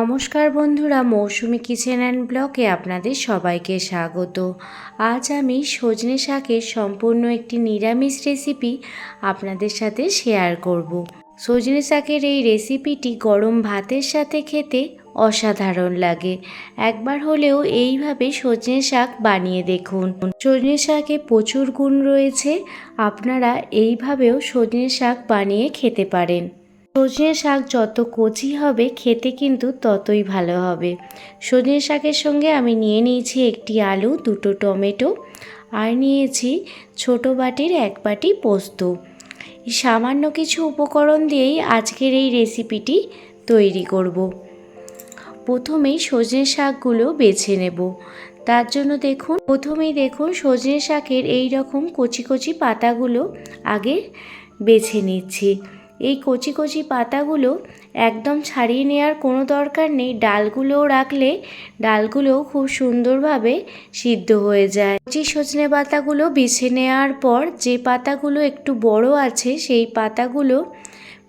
নমস্কার বন্ধুরা, মৌসুমি kitchen and ব্লকে আপনাদের সবাইকে স্বাগত। আজ আমি সজনে শাকের সম্পূর্ণ একটি নিরামিষ রেসিপি আপনাদের সাথে শেয়ার করব। সজনে শাকের এই রেসিপিটি গরম ভাতের সাথে খেতে অসাধারণ লাগে। একবার হলেও এইভাবে সজনে শাক বানিয়ে দেখুন। সজনে শাকে প্রচুর গুণ রয়েছে, আপনারা এইভাবেও সজনে শাক বানিয়ে খেতে পারেন। সজনে শাক যত কচি হবে, খেতে কিন্তু ততই ভালো হবে। সজনে শাকের সঙ্গে আমি নিয়ে নিয়েছি একটি আলু, দুটো টমেটো, আর নিয়েছি ছোট বাটির এক বাটি পোস্ত। সামান্য কিছু উপকরণ দিয়েই আজকের এই রেসিপিটি তৈরি করব। প্রথমেই সজনে শাকগুলো বেছে নেব। তার জন্য দেখুন, প্রথমেই দেখুন সজনে শাকের এই রকম কচি কচি পাতাগুলো আগে বেছে নিচ্ছি। এই কচি কচি পাতাগুলো একদম ছাড়িয়ে নেওয়ার কোনো দরকার নেই। ডালগুলোও রাখলে ডালগুলোও খুব সুন্দরভাবে সিদ্ধ হয়ে যায়। কচি সজনে পাতাগুলো বেছে নেওয়ার পর যে পাতাগুলো একটু বড় আছে সেই পাতাগুলো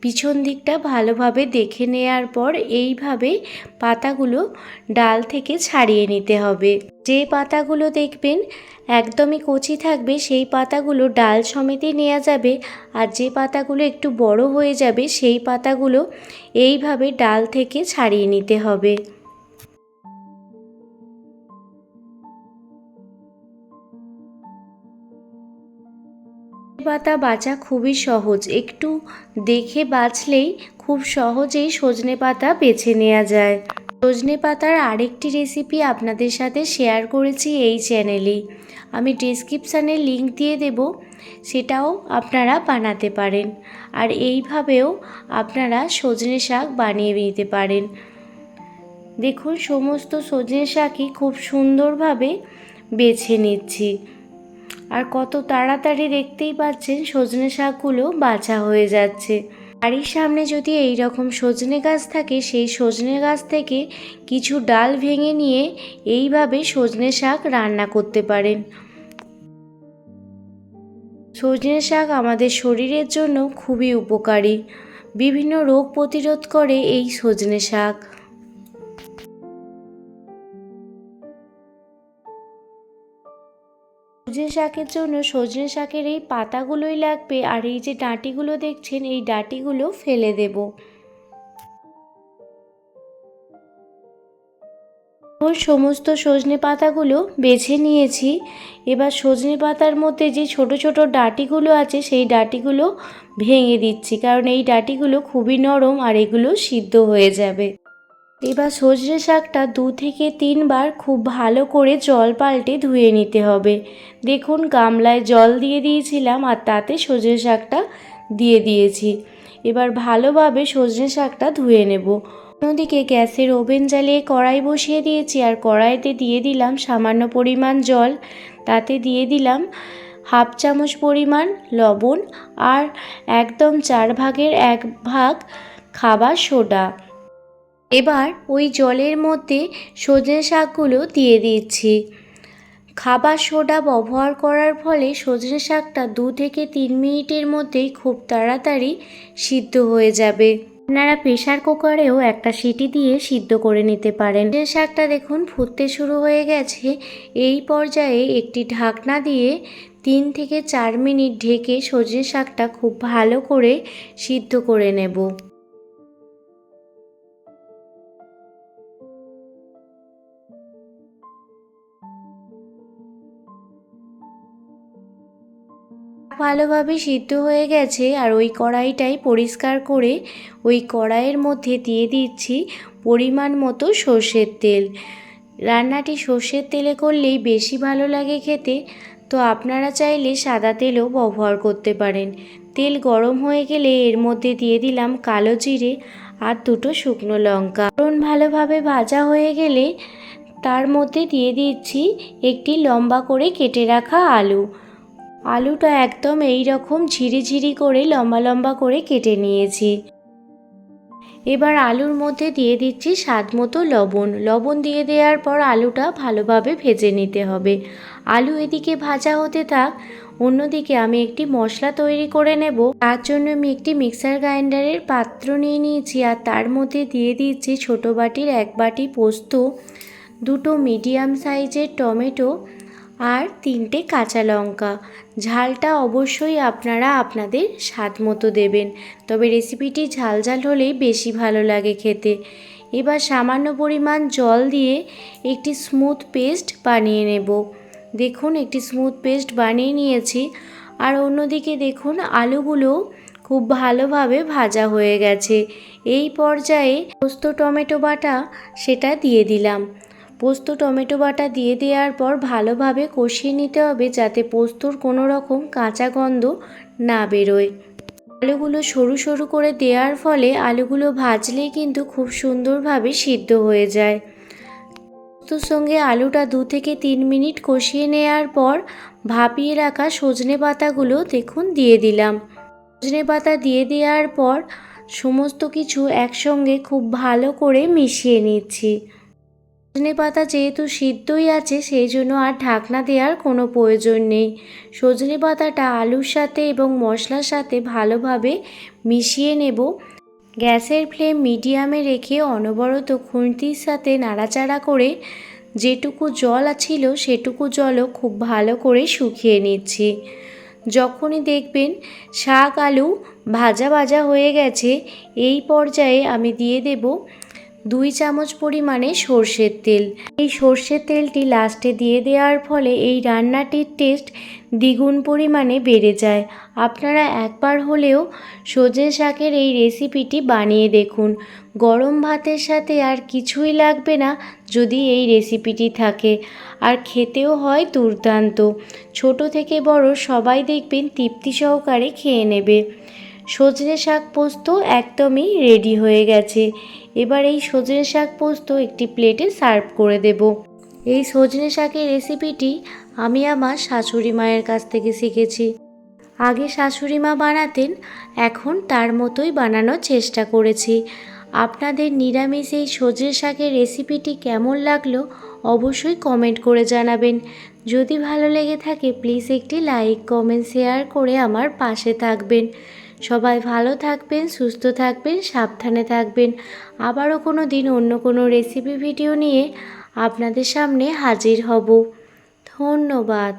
পিছন দিকটা ভালোভাবে দেখে নেওয়ার পর এইভাবে পাতাগুলো ডাল থেকে ছাড়িয়ে নিতে হবে। যে পাতাগুলো দেখবেন একদমই কচি থাকবে, সেই পাতাগুলো ডাল সমেতই নেওয়া যাবে আর যে পাতাগুলো একটু বড় হয়ে যাবে সেই পাতাগুলো এইভাবে ডাল থেকে ছাড়িয়ে নিতে হবে। পাতা বাছা খুবই সহজ, একটু দেখে বাছলেই খুব সহজেই সজনে পাতা বেছে নেওয়া যায়। সজনে পাতার আরেকটি রেসিপি আপনাদের সাথে শেয়ার করেছি এই চ্যানেলেই আমি ডিসক্রিপশানে লিংক দিয়ে দেব, সেটাও আপনারা বানাতে পারেন। আর এইভাবেও আপনারা সজনে শাক বানিয়ে নিতে পারেন। দেখুন, সমস্ত সজনে শাকই খুব সুন্দরভাবে বেছে নিচ্ছি। আর কত তাড়াতাড়ি দেখতেই পাচ্ছেন, সজনে শাকগুলো বাছা হয়ে যাচ্ছে। বাড়ির সামনে যদি এই রকম সজনে গাছ থাকে, সেই সজনে গাছ থেকে কিছু ডাল ভেঙে নিয়ে এইভাবে সজনে শাক রান্না করতে পারেন। সজনে শাক আমাদের শরীরের জন্য খুবই উপকারী। বিভিন্ন রোগ প্রতিরোধ করে এই সজনে শাক। সজনে শাকের জন্য সজনে শাকের এই পাতাগুলোই লাগবে আর এই যে ডাঁটিগুলো দেখছেন, এই ডাঁটিগুলো ফেলে দেব। ওর সমস্ত সজনে পাতাগুলো বেছে নিয়েছি। এবার সজনে পাতার মধ্যে যে ছোট ছোট ডাঁটিগুলো আছে, সেই ডাঁটিগুলো ভেঙে দিচ্ছি। কারণ এই ডাঁটিগুলো খুবই নরম আর এগুলো সিদ্ধ হয়ে যাবে। এবার সজনে শাকটা দু থেকে তিনবার খুব ভালো করে জল পাল্টে ধুয়ে নিতে হবে। দেখুন, গামলায় জল দিয়ে দিয়েছিলাম আর তাতে সজনে শাকটা দিয়ে দিয়েছি। এবার ভালোভাবে সজনে শাকটা ধুয়ে নেব। অন্যদিকে গ্যাসের ওভেন জ্বালিয়ে কড়াই বসিয়ে দিয়েছি আর কড়াইতে দিয়ে দিলাম সামান্য পরিমাণ জল। তাতে দিয়ে দিলাম হাফ চামচ পরিমাণ লবণ আর একদম চার ভাগের এক ভাগ খাবার সোডা। এবার ওই জলের মধ্যে সজনে শাকগুলো দিয়ে দিচ্ছি। খাবার সোডা ব্যবহার করার ফলে সজনে শাকটা দু থেকে তিন মিনিটের মধ্যেই খুব তাড়াতাড়ি সিদ্ধ হয়ে যাবে। আপনারা প্রেশার কুকারেও একটা সিটি দিয়ে সিদ্ধ করে নিতে পারেন। শাকটা দেখুন ফুটতে শুরু হয়ে গেছে। এই পর্যায়ে একটি ঢাকনা দিয়ে তিন থেকে চার মিনিট ঢেকে সজনে শাকটা খুব ভালো করে সিদ্ধ করে নেব। ভালোভাবে সিদ্ধ হয়ে গেছে আর ওই কড়াইটাই পরিষ্কার করে ওই কড়াইয়ের মধ্যে দিয়ে দিচ্ছি পরিমাণ মতো সর্ষের তেল। রান্নাটি সর্ষের তেলে করলেই বেশি ভালো লাগে খেতে। তো আপনারা চাইলে সাদা তেলও ব্যবহার করতে পারেন। তেল গরম হয়ে গেলে এর মধ্যে দিয়ে দিলাম কালো জিরে আর দুটো শুকনো লঙ্কা। ফোড়ন ভালোভাবে ভাজা হয়ে গেলে তার মধ্যে দিয়ে দিচ্ছি একটি লম্বা করে কেটে রাখা আলু। আলুটা একদম এই রকম ঝিরিঝিরি করে লম্বা লম্বা করে কেটে নিয়েছি। এবার আলুর মধ্যে দিয়ে দিচ্ছি স্বাদ মতো লবণ। লবণ দিয়ে দেওয়ার পর আলুটা ভালোভাবে ভেজে নিতে হবে। আলু এদিকে ভাজা হতে থাক, অন্যদিকে আমি একটি মশলা তৈরি করে নেব। তার জন্য আমি একটি মিক্সার গ্রাইন্ডারের পাত্র নিয়ে নিয়েছি আর তার মধ্যে দিয়ে দিচ্ছি ছোটো বাটির এক বাটি পোস্ত, দুটো মিডিয়াম সাইজের টমেটো আর তিনটে কাঁচা লঙ্কা। ঝালটা অবশ্যই আপনারা আপনাদের স্বাদ মতো দেবেন। তবে রেসিপিটি ঝাল ঝাল হলেই বেশি ভালো লাগে খেতে। এবার সামান্য পরিমাণ জল দিয়ে একটি স্মুথ পেস্ট বানিয়ে নেব। দেখুন, একটি স্মুথ পেস্ট বানিয়ে নিয়েছি। আর অন্যদিকে দেখুন, আলুগুলো খুব ভালোভাবে ভাজা হয়ে গেছে। এই পর্যায়ে পোস্ত, টমেটো বাটা সেটা দিয়ে দিলাম। পোস্ত, টমেটো বাটা দিয়ে দেওয়ার পর ভালোভাবে কষিয়ে নিতে হবে যাতে পোস্তর কোনো রকম কাঁচা গন্ধ না বেরোয়। আলুগুলো সরু সরু করে দেওয়ার ফলে আলুগুলো ভাজলেই কিন্তু খুব সুন্দরভাবে সিদ্ধ হয়ে যায়। পোস্তর সঙ্গে আলুটা দু থেকে তিন মিনিট কষিয়ে নেওয়ার পর ভাপিয়ে রাখা সজনে পাতাগুলো দেখুন দিয়ে দিলাম। সজনে পাতা দিয়ে দেওয়ার পর সমস্ত কিছু একসঙ্গে খুব ভালো করে মিশিয়ে নিচ্ছি। সজনে পাতা যেহেতু সিদ্ধই আছে, সেই জন্য আর ঢাকনা দেওয়ার কোনো প্রয়োজন নেই। সজনে পাতাটা আলুর সাথে এবং মশলার সাথে ভালোভাবে মিশিয়ে নেব। গ্যাসের ফ্লেম মিডিয়ামে রেখে অনবরত খুন্তির সাথে নাড়াচাড়া করে যেটুকু জল ছিল, সেটুকু জলও খুব ভালো করে শুকিয়ে নিচ্ছি। যখনই দেখবেন শাক আলু ভাজা ভাজা হয়ে গেছে, এই পর্যায়ে আমি দিয়ে দেব দুই চামচ পরিমাণে সর্ষের তেল। এই সর্ষের তেলটি লাস্টে দিয়ে দেওয়ার ফলে এই রান্নাটির টেস্ট দ্বিগুণ পরিমাণে বেড়ে যায়। আপনারা একবার হলেও সজনে শাকের এই রেসিপিটি বানিয়ে দেখুন। গরম ভাতের সাথে আর কিছুই লাগবে না যদি এই রেসিপিটি থাকে। আর খেতেও হয় দুর্দান্ত। ছোট থেকে বড় সবাই দেখবেন তৃপ্তি সহকারে খেয়ে নেবে। সজনে শাক পোস্ত একদমই রেডি হয়ে গেছে। এবার এই সজনে শাক পোস্ত একটি প্লেটে সার্ভ করে দেব। এই সজনে শাকের রেসিপিটি আমি আমার শাশুড়ি মায়ের কাছ থেকে শিখেছি। আগে শাশুড়ি মা বানাতেন, এখন তার মতোই বানানোর চেষ্টা করেছি। আপনাদের নিরামিষ এই সজনে শাকের রেসিপিটি কেমন লাগল অবশ্যই কমেন্ট করে জানাবেন। যদি ভালো লেগে থাকে প্লিজ একটি লাইক কমেন্ট শেয়ার করে আমার পাশে থাকবেন। সবাই ভালো থাকবেন, সুস্থ থাকবেন, সাবধানে থাকবেন। আবারও কোনো দিন অন্য কোনো রেসিপি ভিডিও নিয়ে আপনাদের সামনে হাজির হব। ধন্যবাদ।